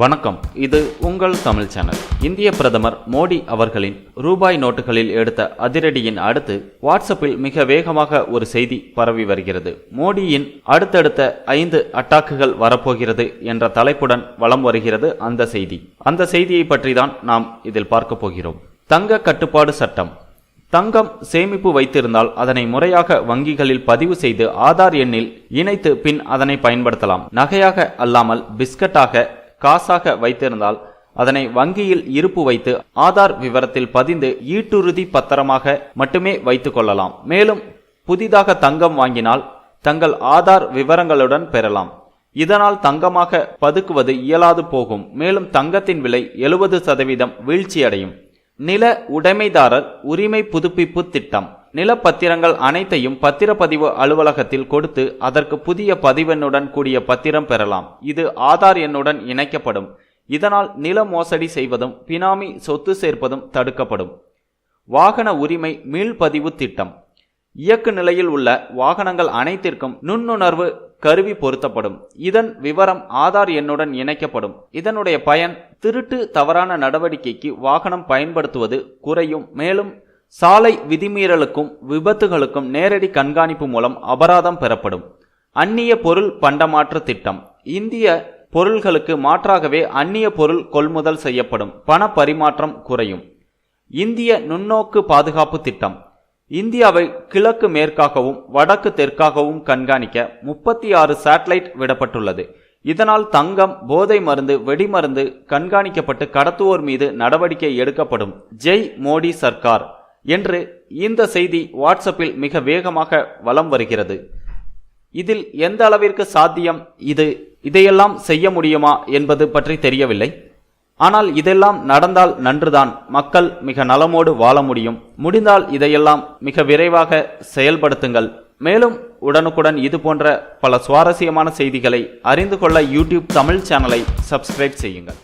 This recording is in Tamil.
வணக்கம். இது உங்கள் தமிழ் சேனல். இந்திய பிரதமர் மோடி அவர்களின் ரூபாய் நோட்டுகளில் எடுத்த அதிரடியின் அடுத்து வாட்ஸ்அப்பில் மிக வேகமாக ஒரு செய்தி பரவி வருகிறது. மோடியின் அடுத்தடுத்த ஐந்து அட்டாக்குகள் வரப்போகிறது என்ற தலைப்புடன் வலம் வருகிறது அந்த செய்தி. அந்த செய்தியை பற்றி தான் நாம் இதில் பார்க்க போகிறோம். தங்க கட்டுப்பாடு சட்டம். தங்கம் சேமிப்பு வைத்திருந்தால் அதனை முறையாக வங்கிகளில் பதிவு செய்து ஆதார் எண்ணில் இணைத்து பின் அதனை பயன்படுத்தலாம். நகையாக அல்லாமல் பிஸ்கட்டாக காசாக வைத்திருந்தால் அதனை வங்கியில் இருப்பு வைத்து ஆதார் விவரத்தில் பதிந்து ஈட்டுறுதி பத்திரமாக மட்டுமே வைத்துக் கொள்ளலாம். மேலும் புதிதாக தங்கம் வாங்கினால் தங்கள் ஆதார் விவரங்களுடன் பெறலாம். இதனால் தங்கமாக பதுக்குவது இயலாது போகும். மேலும் தங்கத்தின் விலை எழுபது சதவீதம் வீழ்ச்சியடையும். நில உடைமைதாரர் உரிமை புதுப்பிப்பு திட்டம். நிலப்பத்திரங்கள் அனைத்தையும் பத்திரப்பதிவு அலுவலகத்தில் கொடுத்து அதற்கு புதிய பதிவெண்ணுடன் கூடிய பத்திரம் பெறலாம். இது ஆதார் எண்ணுடன் இணைக்கப்படும். இதனால் நில மோசடி செய்வதும் பினாமி சொத்து சேர்ப்பதும் தடுக்கப்படும். வாகன உரிமை மீள்பதிவு திட்டம். இயக்கு நிலையில் உள்ள வாகனங்கள் அனைத்திற்கும் நுண்ணுணர்வு கருவி பொருத்தப்படும். இதன் விவரம் ஆதார் எண்ணுடன் இணைக்கப்படும். இதனுடைய பயன் திருட்டு தவறான நடவடிக்கைக்கு வாகனம் பயன்படுத்துவது குறையும். மேலும் சாலை விதிமீறலுக்கும் விபத்துகளுக்கும் நேரடி கண்காணிப்பு மூலம் அபராதம் பெறப்படும். அந்நிய பொருள் பண்டமாற்று திட்டம். இந்திய பொருள்களுக்கு மாற்றாகவே அந்நிய பொருள் கொள்முதல் செய்யப்படும். பண பரிமாற்றம் குறையும். இந்திய நுண்ணோக்கு பாதுகாப்பு திட்டம். இந்தியாவை கிழக்கு மேற்காகவும் வடக்கு தெற்காகவும் கண்காணிக்க முப்பத்தி ஆறு சேட்டலைட் விடப்பட்டுள்ளது. இதனால் தங்கம் போதை மருந்து வெடிமருந்து கண்காணிக்கப்பட்டு கடத்துவோர் மீது நடவடிக்கை எடுக்கப்படும். ஜெய் மோடி சர்க்கார். என்று இந்த செய்தி வாட்ஸ்அப்பில் மிக வேகமாக வலம் வருகிறது. இதில் எந்த அளவிற்கு சாத்தியம்? இது இதையெல்லாம் செய்ய முடியுமா என்பது பற்றி தெரியவில்லை. ஆனால் இதெல்லாம் நடந்தால் நன்றுதான். மக்கள் மிக நலமோடு வாழ முடியும். முடிந்தால் இதையெல்லாம் மிக விரைவாக செயல்படுத்துங்கள். மேலும் உடனுக்குடன் இது போன்ற பல சுவாரஸ்யமான செய்திகளை அறிந்து கொள்ள யூடியூப் தமிழ் சேனலை சப்ஸ்கிரைப் செய்யுங்கள்.